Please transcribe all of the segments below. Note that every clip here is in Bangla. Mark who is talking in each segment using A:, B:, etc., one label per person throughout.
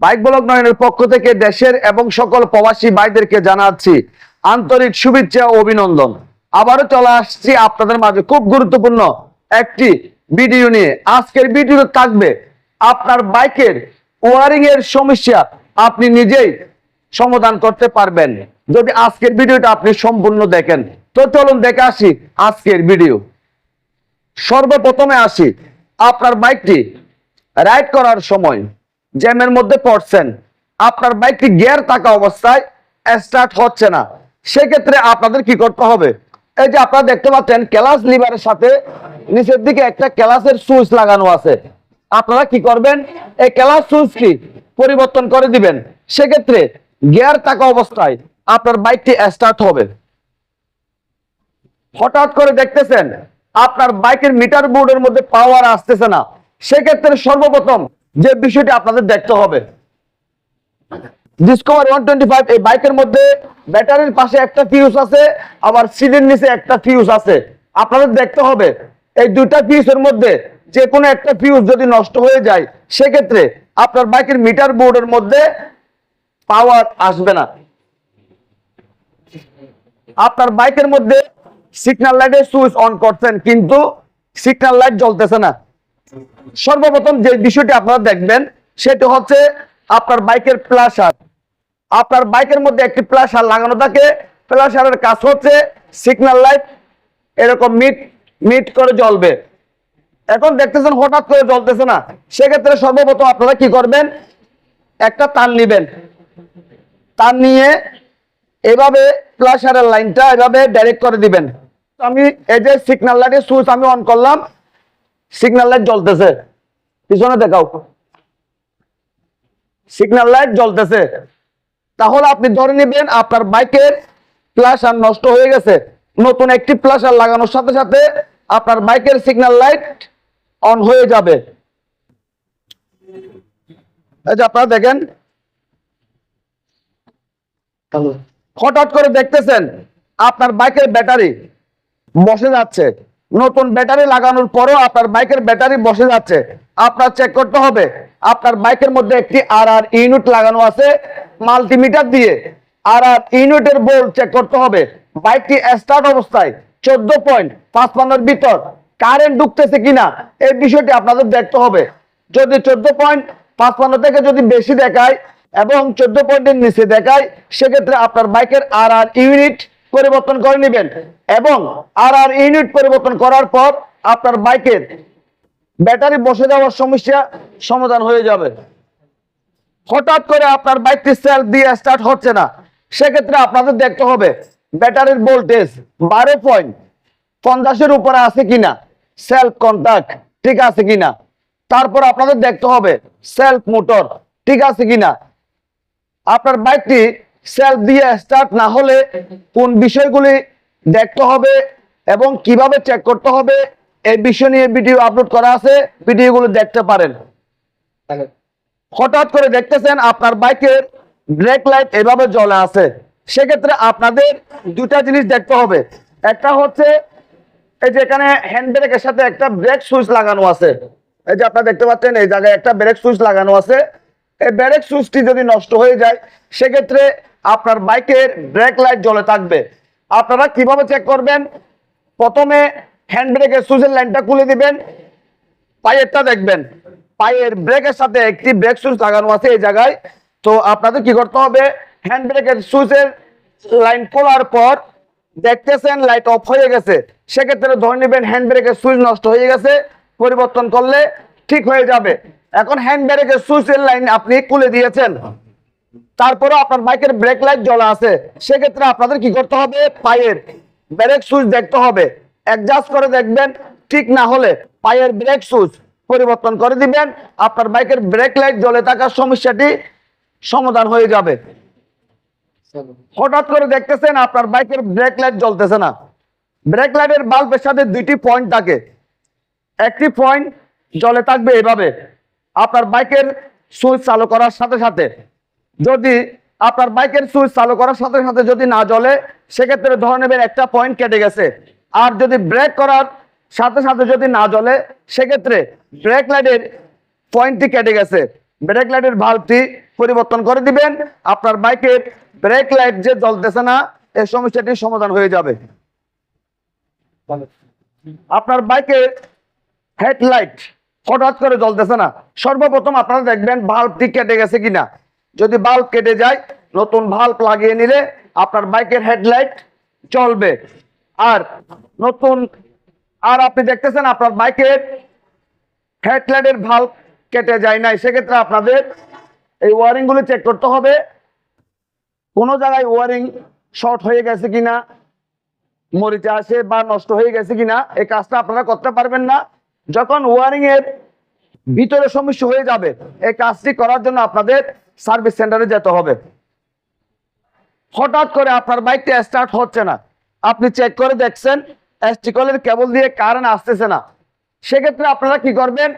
A: বাইক ব্লক নয়নের পক্ষ থেকে দেশের এবং সকল প্রবাসী ভাইদেরকে জানাচ্ছি আন্তরিক শুভেচ্ছা ও অভিনন্দন। আবারও চলে আসছি আপনাদের মাঝে খুব গুরুত্বপূর্ণ একটি ভিডিও নিয়ে। আজকের ভিডিও থাকবে আপনার বাইকের ওয়ারিং এর সমস্যা আপনি নিজেই সমাধান করতে পারবেন। যদি আজকের ভিডিওটা আপনি সম্পূর্ণ দেখেন, তো চলুন দেখে আসি আজকের ভিডিও। সর্বপ্রথমে আসি আপনার বাইকটি রাইড করার সময়। জ্যামের মধ্যে পড়ছেন, আপনার বাইকটি গিয়ার থাকা অবস্থায় স্টার্ট হচ্ছে না। সেক্ষেত্রে আপনাদের কি করতে হবে? এই যে আপনারা দেখতে পাচ্ছেন ক্লাস লিভারের সাথে নিচের দিকে একটা ক্লাসের সুইচ লাগানো আছে। আপনারা কি করবেন? এই ক্লাস সুইচটি পরিবর্তন করে দিবেন। সেক্ষেত্রে গিয়ার থাকা অবস্থায় আপনার বাইকটি স্টার্ট হবে। হঠাৎ করে দেখতেছেন, আপনার বাইকের মিটার বোর্ডের মধ্যে পাওয়ার আসতেছে না। সেক্ষেত্রে সর্বপ্রথম যে বিষয়টি আপনাদের দেখতে হবে। ডিসকভার ওয়ান টোয়েন্টি ফাইভ এই বাইকের মধ্যে ব্যাটারির পাশে একটা ফিউজ আছে, আবার সিটের নিচে একটা ফিউজ আছে। আপনাদের দেখতে হবে, এই দুইটা ফিউজের মধ্যে যে কোনো একটা ফিউজ যদি নষ্ট হয়ে যায়, সেক্ষেত্রে আপনার বাইকের মিটার বোর্ডের মধ্যে পাওয়ার আসবে না। আপনার বাইকের মধ্যে সিগন্যাল লাইটের সুইচ অন করছেন, কিন্তু সিগন্যাল লাইট জ্বলতেছে না। সর্বপ্রথম যে বিষয়টি আপনারা দেখবেন, সেটি হচ্ছে আপনার বাইকের প্লাসার। আপনার বাইকের মধ্যে একটি প্লাসার লাগানো থাকে। প্লাসারের কাজ হচ্ছে সিগন্যাল লাইট এরকম মিট মিট করে জ্বলবে। এখন দেখতেছেন হঠাৎ করে জ্বলতেছে না। সেক্ষেত্রে সর্বপ্রথম আপনারা কি করবেন? একটা তার নিবেন। তার নিয়ে এভাবে প্লাসারের লাইনটা এভাবে ডাইরেক্ট করে দিবেন। আমি এই যে সিগন্যাল লাইটের সুইচ আমি অন করলাম। সিগন্যাল লাইট জ্বলতেছে। পিছনে দেখাও। সিগন্যাল লাইট জ্বলতেছে। তাহলে আপনি ধরে নেবেন আপনার বাইকের প্লাসার নষ্ট হয়ে গেছে। নতুন একটি প্লাসার লাগানোর সাথে সাথে আপনার বাইকের সিগন্যাল লাইট অন হয়ে যাবে। আপনারা দেখেন। হঠাৎ করে দেখতেছেন, আপনার বাইকের ব্যাটারি বসে যাচ্ছে। নতুন ব্যাটারি লাগানোর পরও আপনার বাইকের ব্যাটারি বসে যাচ্ছে। আপনার চেক করতে হবে। আপনার বাইকের মধ্যে একটি আর আর ইউনিট লাগানো আছে মাল্টিমিটার দিয়ে। আর আর ইউনিটের বোল্ট চেক করতে হবে। বাইকটি স্টার্ট অবস্থায় চোদ্দ পয়েন্ট পাঁচ পান্নার ভিতর। কারেন্ট ঢুকতেছে কিনা এই বিষয়টি আপনাদের দেখতে হবে। যদি চোদ্দ পয়েন্ট পাঁচপান্ন থেকে যদি বেশি দেখায় এবং চোদ্দ পয়েন্টের নিচে দেখায়, সেক্ষেত্রে আপনার বাইকের আর আর ইউনিট পরিবর্তন করে নেবেন এবং আর আর ইউনিট পরিবর্তন করার পর আপনার বাইকের ব্যাটারি বসে যাওয়ার সমস্যা সমাধান হয়ে যাবে। হঠাৎ করে আপনার বাইকটি সেল দিয়ে স্টার্ট হচ্ছে না। সেক্ষেত্রে আপনাদের দেখতে হবে ব্যাটারির ভোল্টেজ বারো পয়েন্ট পঞ্চাশের উপরে আছে কিনা সেলফ কন্টাক্ট ঠিক আছে কিনা। তারপর আপনাদের দেখতে হবে সেলফ মোটর ঠিক আছে কিনা। আপনার বাইকটি সেলফ দিয়ে স্টার্ট না হলে কোন বিষয়গুলি দেখতে হবে এবং কীভাবে চেক করতে হবে এই বিষয় নিয়ে ভিডিও আপলোড করা আছে ভিডিওগুলো দেখতে পারেন। হঠাৎ করে দেখতেছেন আপনার বাইকের ব্রেক লাইট এভাবে জ্বলে আছে। সেক্ষেত্রে আপনাদের দুটা জিনিস দেখতে হবে। একটা হচ্ছে এই যে এখানে হ্যান্ড ব্রেকের সাথে একটা ব্রেক সুইচ লাগানো আছে। এই যে আপনারা দেখতে পাচ্ছেন এই জায়গায় একটা ব্রেক সুইচ লাগানো আছে। এই ব্রেক সুইচটি যদি নষ্ট হয়ে যায় সেক্ষেত্রে আপনার বাইকের ব্রেক লাইট জ্বলে থাকবে। আপনারা কীভাবে চেক করবেন? প্রথমে হ্যান্ড ব্রেকের সুইচের লাইনটা খুলে দিবেন। পায়েরটা দেখবেন। পায়ের ব্রেকের সাথে একটি ব্রেক সুইচ লাগানো আছে এই জায়গায়। তো আপনাদের কি করতে হবে? হ্যান্ড ব্রেকের সুইচের লাইন খোলার পর দেখতেছেন লাইট অফ হয়ে গেছে। সেক্ষেত্রে ধরে নেবেন হ্যান্ড ব্রেকের সুইচ নষ্ট হয়ে গেছে। পরিবর্তন করলে ঠিক হয়ে যাবে। এখন হ্যান্ড ব্রেকের সুইচের লাইন আপনি খুলে দিয়েছেন। তারপরে আপনার বাইকের ব্রেক লাইট জ্বলা আছে। সেক্ষেত্রে আপনাদের কি করতে হবে? পায়ের ব্রেক সুইচ দেখতে হবে। অ্যাডজাস্ট করে দেখবেন, ঠিক না হলে পায়ের ব্রেক সুইচ পরিবর্তন করে দিবেন। আপনার বাইকের ব্রেক লাইট জ্বলে থাকার সমস্যাটি সমাধান হয়ে যাবে। হঠাৎ করে দেখতেছেন আপনার বাইকের ব্রেক লাইট জ্বলতেছে না। ব্রেক লাইটের বাল্বের সাথে দুইটি পয়েন্ট থাকে। একটি পয়েন্ট জ্বলে থাকবে এভাবে। আপনার বাইকের সুইচ চালু করার সাথে সাথে যদি আপনার বাইকের সুইচ চালু করার সাথে সাথে যদি না জ্বলে, সেক্ষেত্রে ধরে নেবেন একটা পয়েন্ট কেটে গেছে। আর যদি ব্রেক করার সাথে সাথে যদি না জ্বলে, সেক্ষেত্রে ব্রেক লাইটের পয়েন্টটি কেটে গেছে। ব্রেক লাইটের ভাল্বটি পরিবর্তন করে দিবেন। আপনার বাইকের ব্রেক লাইট যে জ্বলতেছে না এই সমস্যাটির সমাধান হয়ে যাবে। আপনার বাইকের হেডলাইট হঠাৎ করে জ্বলতেছে না। সর্বপ্রথম আপনারা দেখবেন বাল্বটি কেটে গেছে কিনা। যদি বাল্ব কেটে যায়, নতুন বাল্ব লাগিয়ে নিলে আপনার বাইকের হেডলাইট চলবে। আর নতুন, আর আপনি দেখতেছেন আপনার বাইকের হেডলাইটের ভাল্ব কেটে যায় নাই। সেক্ষেত্রে আপনাদের এই ওয়ারিংগুলো চেক করতে হবে। কোনো জায়গায় ওয়ারিং শর্ট হয়ে গেছে কিনা, মরিচে আসে বা নষ্ট হয়ে গেছে কিনা, এই কাজটা আপনারা করতে পারবেন না। যখন ওয়ারিং এর ভিতরে সমস্যা হয়ে যাবে, এই কাজটি করার জন্য আপনাদের সার্ভিস সেন্টারে যেতে হবে। হঠাৎ করে আপনার বাইকটা স্টার্ট হচ্ছে না। আপনি চেক করে দেখছেন এসটিকলের কেবল দিয়ে কারেন্ট আসতেছে না। সেক্ষেত্রে আপনারা কি করবেন?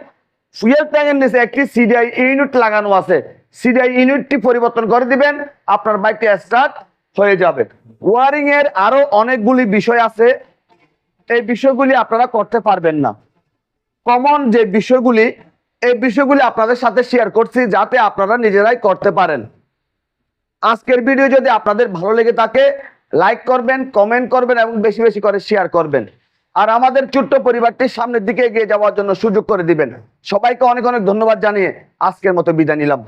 A: ফুয়েল ট্যাঙ্কের নিচে একটি সিডিআই ইউনিট লাগানো আছে। সিডিআই ইউনিটটি পরিবর্তন করে দিবেন, আপনার বাইকটা স্টার্ট হয়ে যাবে। ওয়ারিং এর আরও অনেকগুলি বিষয় আছে। এই বিষয়গুলি আপনারা করতে পারবেন না। কমন যে বিষয়গুলি এই বিষয়গুলি আপনাদের সাথে শেয়ার করছি যাতে আপনারা নিজেরাই করতে পারেন। আজকের ভিডিও যদি আপনাদের ভালো লেগে থাকে লাইক করবেন কমেন্ট করবেন এবং বেশি বেশি করে শেয়ার করবেন। আর আমাদের ছোট্ট পরিবারটি সামনের দিকে এগিয়ে যাওয়ার জন্য সুযোগ করে দিবেন। সবাইকে অনেক অনেক ধন্যবাদ জানিয়ে আজকের মতো বিদায় নিলাম।